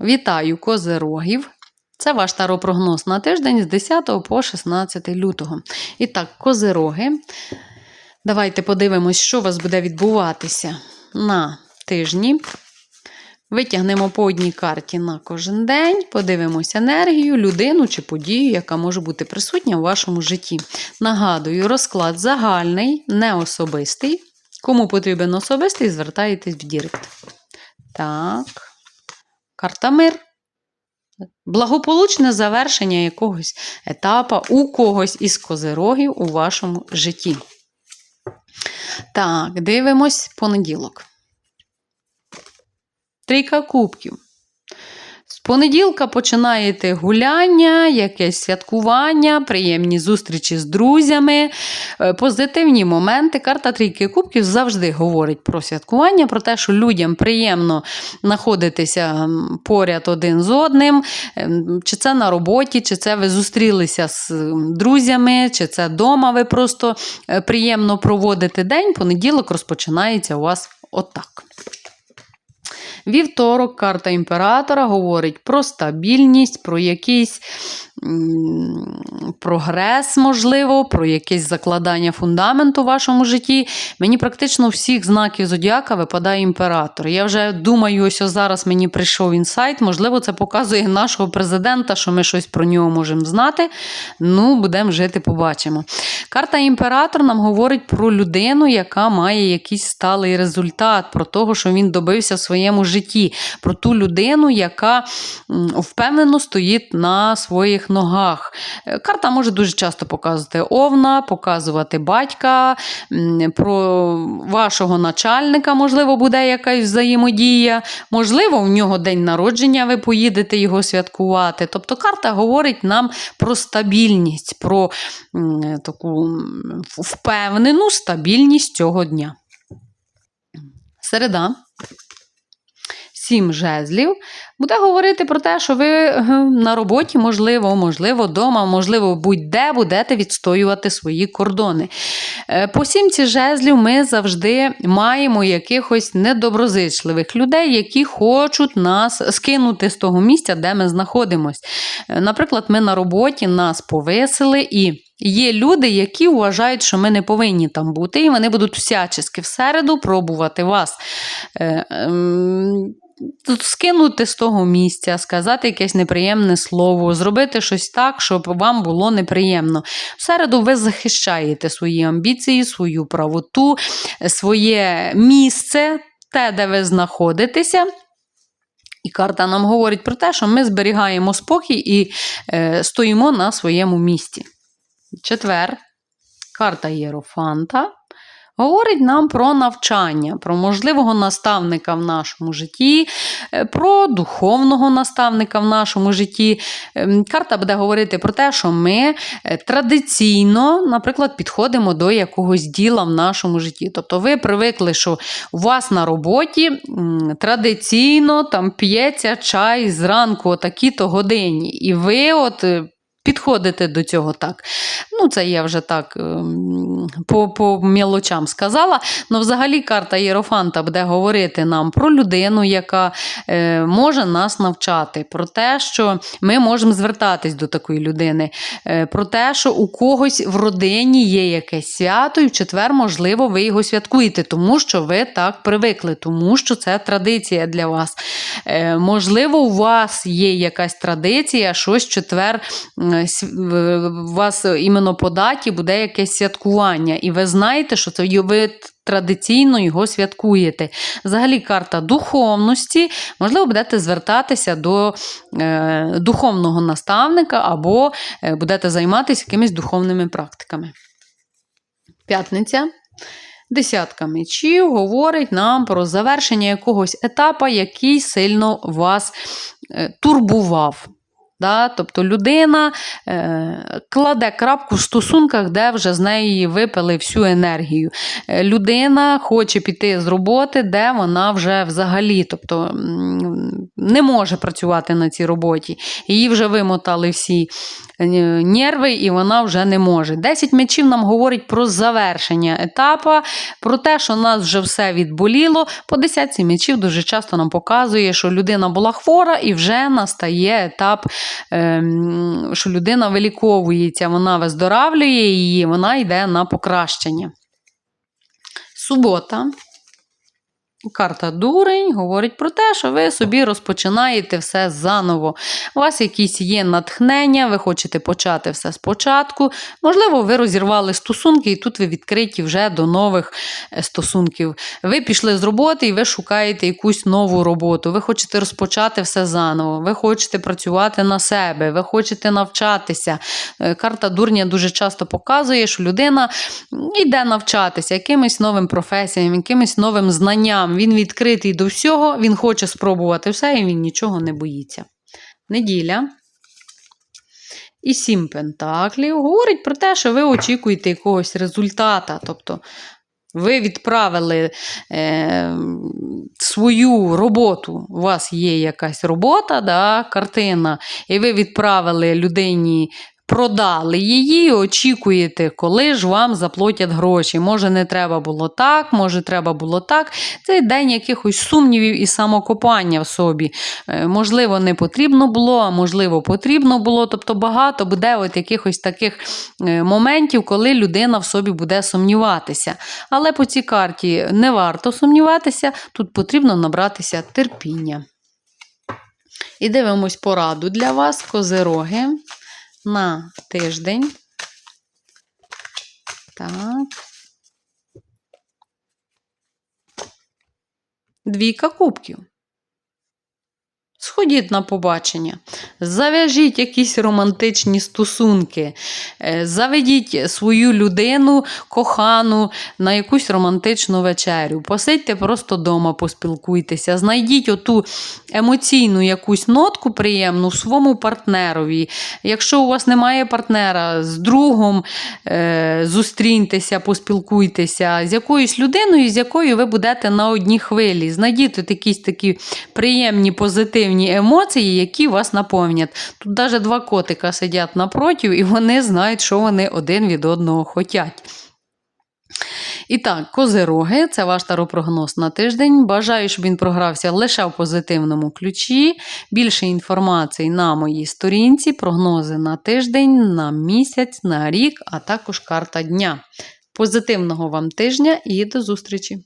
Вітаю козирогів! Це ваш таропрогноз на тиждень з 10 по 16 лютого. І так, козироги. Давайте подивимось, що у вас буде відбуватися на тижні. Витягнемо по одній карті на кожен день, подивимось енергію, людину чи подію, яка може бути присутня у вашому житті. Нагадую, розклад загальний, не особистий. Кому потрібен особистий, звертаєтесь в Дірект. Так. Карта мир. Благополучне завершення якогось етапа у когось із козирогів у вашому житті. Так, дивимось понеділок. Трійка кубків. Понеділка починаєте гуляння, якесь святкування, приємні зустрічі з друзями, е, позитивні моменти. Карта трійки кубків завжди говорить про святкування, про те, що людям приємно знаходитися поряд один з одним. Ем, Чи це на роботі, чи це ви зустрілися з друзями, чи це вдома ви просто е, приємно проводите день. Понеділок розпочинається у вас отак. Вівторок, карта імператора говорить про стабільність, про якийсь прогрес, можливо, про якесь закладання фундаменту в вашому житті. Мені практично всіх знаків зодіака випадає імператор. Я вже думаю, ось зараз мені прийшов інсайт. Можливо, це показує нашого президента, що ми щось про нього можемо знати. Ну, будемо жити, побачимо. Карта імператор нам говорить про людину, яка має якийсь сталий результат, про того, що він добився в своєму житті, про ту людину, яка впевнено стоїть на своїх ногах. Е, Карта може дуже часто показувати овна, показувати батька, про вашого начальника, можливо, буде якась взаємодія. Можливо, в нього день народження, ви поїдете його святкувати. Тобто карта говорить нам про стабільність, про таку впевнену стабільність цього дня. Середа. Сім жезлів буде говорити про те, що ви е, на роботі, можливо, можливо, вдома, можливо, будь-де будете відстоювати свої кордони. Е, По сімці жезлів ми завжди маємо якихось недоброзичливих людей, які хочуть нас скинути з того місця, де ми знаходимося. Наприклад, ми на роботі нас повисили і. Є люди, які вважають, що ми не повинні там бути, і вони будуть всячески в середу пробувати вас е, ем, тут скинути з того місця, сказати якесь неприємне слово, зробити щось так, щоб вам було неприємно. В середу ви захищаєте свої амбіції, свою правоту, своє місце, те, де ви знаходитеся. І карта нам говорить про те, що ми зберігаємо спокій і е, стоїмо на своєму місці. Четвер, карта Єрофанта. Говорить нам про навчання, про можливого наставника в нашому житті, е, про духовного наставника в нашому житті. Ем, Карта буде говорити про те, що ми е, традиційно, наприклад, підходимо до якогось діла в нашому житті. Тобто ви привикли, що у вас на роботі традиційно там п'ється чай зранку о такій-то годині. І ви от. е, Підходите до цього так. Ну, це я вже так ем, по, по мілочам сказала. Ну, взагалі, карта Єрофанта буде говорити нам про людину, яка е, може нас навчати, про те, що ми можемо звертатись до такої людини, е, про те, що у когось в родині є якесь свято, і в четвер, можливо, ви його святкуєте, тому що ви так привикли, тому що це традиція для вас. Е, можливо, у вас є якась традиція, щось четвер вас іменно по даті буде якесь святкування, і ви знаєте, що це ви традиційно його святкуєте. Взагалі, карта духовності, можливо, будете звертатися до е, духовного наставника або е, будете займатися якимись духовними практиками. П'ятниця. Десятка мечів говорить нам про завершення якогось етапу, який сильно вас е, турбував. Да? Тобто людина е, кладе крапку в стосунках, де вже з неї випили всю енергію. Е, людина хоче піти з роботи, де вона вже взагалі тобто, не може працювати на цій роботі. Її вже вимотали всі е, нерви, і вона вже не може. 10 м'ячів нам говорить про завершення етапу, про те, що нас вже все відболіло. По десятці м'ячів дуже часто нам показує, що людина була хвора і вже настає етап, що людина виліковується, вона виздоравлює її, вона йде на покращення. Субота. Карта дурень говорить про те, що ви собі розпочинаєте все заново. У вас якісь є натхнення, ви хочете почати все спочатку. Можливо, ви розірвали стосунки, і тут ви відкриті вже до нових е, стосунків. Ви пішли з роботи і ви шукаєте якусь нову роботу. Ви хочете розпочати все заново. Ви хочете працювати на себе, ви хочете навчатися. Е, Карта дурня дуже часто показує, що людина йде навчатися якимось новим професіям, якимось новим знанням. Він відкритий до всього, він хоче спробувати все і він нічого не боїться. Неділя. І сім пентаклів говорить про те, що ви очікуєте якогось результата. Тобто ви відправили е, свою роботу, у вас є якась робота, да, картина, і ви відправили людині. Продали її, очікуєте, коли ж вам заплатять гроші. Може, не треба було так, може, треба було так. Це день якихось сумнівів і самокопання в собі. Е, Можливо, не потрібно було, а можливо, потрібно було. Тобто багато буде от якихось таких е, моментів, коли людина в собі буде сумніватися. Але по цій карті не варто сумніватися, тут потрібно набратися терпіння. І дивимось пораду для вас, козироги на тиждень. Так. Двійка кубків. Сходіть на побачення, зав'яжіть якісь романтичні стосунки, е, заведіть свою людину, кохану на якусь романтичну вечерю. Посидьте просто вдома, поспілкуйтеся, знайдіть оту емоційну якусь нотку приємну своєму партнерові. Якщо у вас немає партнера, з другом е, зустріньтеся, поспілкуйтеся, з якоюсь людиною, з якою ви будете на одній хвилі. Знайдіть от якісь такі приємні, позитивні емоції, які вас наповнять. Тут навіть два котика сидять напротив, і вони знають, що вони один від одного хотять. І так, козироги, це ваш таропрогноз на тиждень. Бажаю, щоб він програвся лише в позитивному ключі. Більше інформації на моїй сторінці, прогнози на тиждень, на місяць, на рік, а також карта дня. Позитивного вам тижня і до зустрічі!